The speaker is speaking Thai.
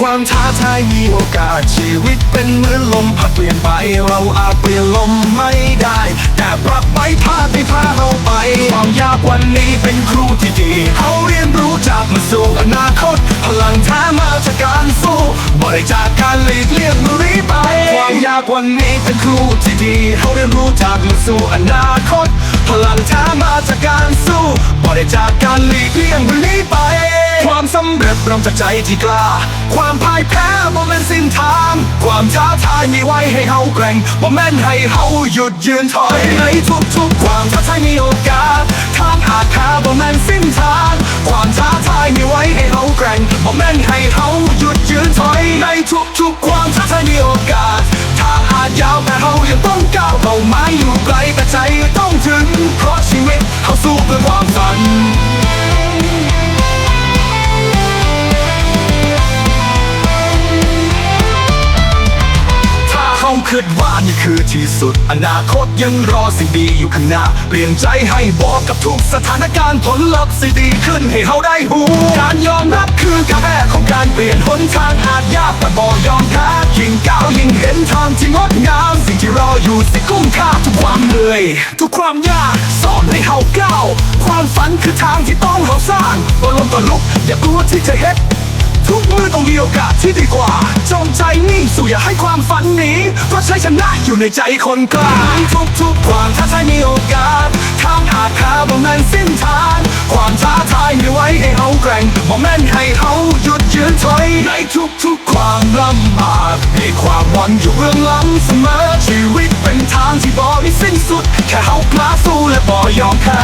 ความท้าทายมีโอกาสชีวิตเป็นเหมือนลมพัดเปลี่ยนไป เราอาจเปลี่ยนลมไม่ได้ แต่ปรับไปพาไปพาเราไป ความยากวันนี้เป็นครูที่ดีเขาเรียนรู้จากมาสู่อนาคต พลังแท้มาจากการสู้บริจากการหลีกเลี่ยงมือรีไป ความยากวันนี้เป็นครูที่ดีเขาเรียนรู้จากมาสู่อนาคต พลังแท้มาจากการสู้บริจากการหลีกเลี่ยงมือรีไป ความสำเร็จเริ่มจากใจที่กล้า ความพ่ายแพ้บ่แม่นสิ้นทาง ความท้าทายมีไว้ให้เฮาแกร่งบ่แม่นให้เฮาหยุดยืนถอยในทุกๆ ความท้าทายมีโอกาส ทางอาจแพ้บ่แม่นสิ้นทาง ความท้าทายมีไว้ให้เฮาแกร่งบ่แม่นให้เฮาหยุดยืนถอยในทุกๆ ความท้าทายมีโอกาส ทางอาจยาวแต่เฮายังต้องก้าวเป้าหมายอยู่ไกล คิดว่านี่คือที่สุด อนาคตยังรอสิ่งดีอยู่ข้างหน้า เปลี่ยนใจให้บอกกับทุกสถานการณ์ผลลัพธ์สิดีขึ้นให้เขาได้หูการยอมรับคือการแพ้ของการเปลี่ยนหนทางอาจยากแต่บอกยอมแพ้ยิ่งก้าวยิ่งเห็นทางที่งดงาม สิ่งที่รออยู่สิคุ้มค่าทุกความเหนื่อยทุกความยากสอนให้เขาก้าวความฝันคือทางที่ต้องเขาสร้างตัวลมตัวลุกอย่ากลัวที่จะเฮ็ด ทุกมือต้องมีโอกาสที่ดีกว่า จงใจนิ่งสู่อย่าให้ความฝันหนีเพราะใชัยชนะอยู่ในใจคนกล้าทุกทุกๆความท้าทายมีโอกาสทางอาจขาบ่แม่นสิ้นทาง ความท้าทายมีไว้ให้เฮาแกร่งบ่แม่นให้เฮาหยุดยืนถอยในทุกทุกๆความลำบากมีความหวังอยู่เบื้องหลังเสมอชีวิตเป็นทางที่บ่มีสิ้นสุด แค่เฮากล้าสู้และบ่ยอมแพ้